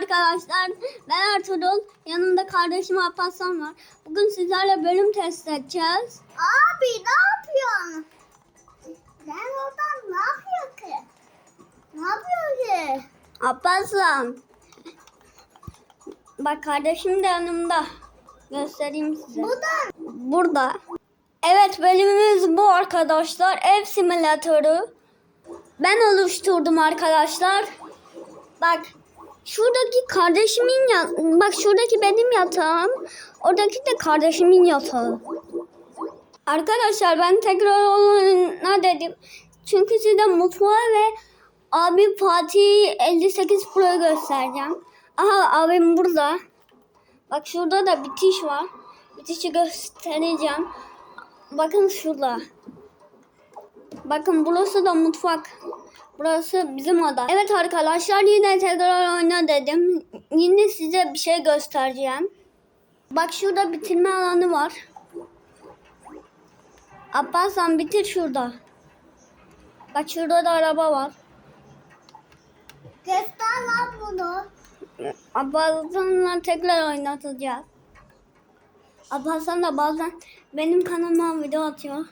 arkadaşlar. Ben Ertuğrul. Yanımda kardeşim Alparslan var. Bugün sizlerle bölüm test edeceğiz. Abi ne yapıyorsun? Sen oradan ne yapıyor ki? Ne yapıyor ki? Alparslan. Bak kardeşim de yanımda. Göstereyim size. Buradan. Burada. Evet bölümümüz bu arkadaşlar. Ev simülatörü. Ben oluşturdum arkadaşlar. Bak şuradaki kardeşimin ya bak şuradaki benim yatağım. Oradaki de kardeşimin yatağı. Arkadaşlar ben tekrar ona dedim. Çünkü size mutfağı ve abi Fatih 58 Pro'yu göstereceğim. Aha abim burada. Bak şurada da bitiş var. Bitişi göstereceğim. Bakın şurada. Bakın burası da mutfak. Burası bizim oda. Evet arkadaşlar yine tekrar oyna dedim. Yine size bir şey göstereceğim. Bak şurada bitirme alanı var. Abbaslan bitir şurada. Bak şurada da araba var. Göster lan bunu. Abbaslan'la tekrar oynatacağız. Abbaslan da bazen benim kanalıma video atıyor.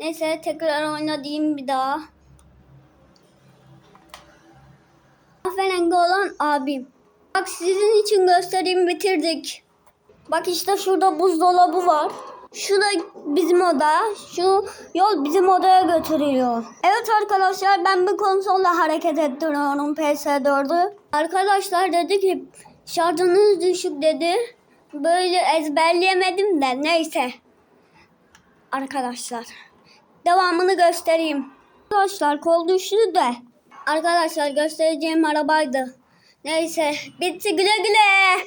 Neyse tekrar oyna diyeyim bir daha. Olan abim. Bak sizin için göstereyim bitirdik. Bak işte şurada buzdolabı var. Şu da bizim oda. Şu yol bizim odaya götürüyor. Evet arkadaşlar ben bir konsolla hareket ettiriyorum PS4'ü. Arkadaşlar dedi ki şarjınız düşük dedi. Böyle ezberleyemedim de neyse. Arkadaşlar devamını göstereyim. Arkadaşlar kol düştü de. Arkadaşlar göstereceğim arabaydı. Neyse bitti güle güle.